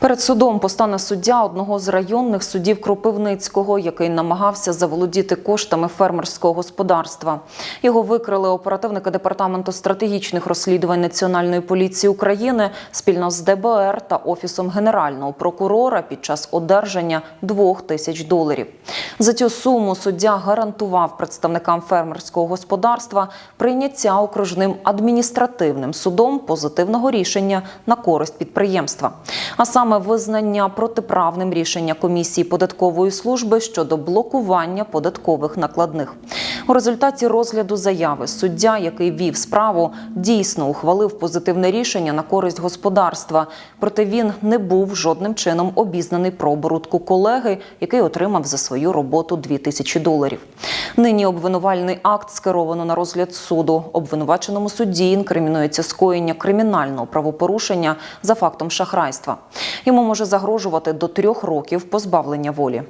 Перед судом постане суддя одного з районних судів Кропивницького, який намагався заволодіти коштами фермерського господарства. Його викрили оперативники департаменту стратегічних розслідувань Національної поліції України спільно з ДБР та офісом генерального прокурора під час одержання двох тисяч доларів. За цю суму суддя гарантував представникам фермерського господарства прийняття окружним адміністративним судом позитивного рішення на користь підприємства, а саме визнання протиправним рішення комісії податкової служби щодо блокування податкових накладних. У результаті розгляду заяви суддя, який вів справу, дійсно ухвалив позитивне рішення на користь господарства. Проте він не був жодним чином обізнаний про оборудку колеги, який отримав за свою роботу 2 тисячі доларів. Нині обвинувальний акт скеровано на розгляд суду. Обвинуваченому судді інкримінується скоєння кримінального правопорушення за фактом шахрайства. Йому може загрожувати до трьох років позбавлення волі.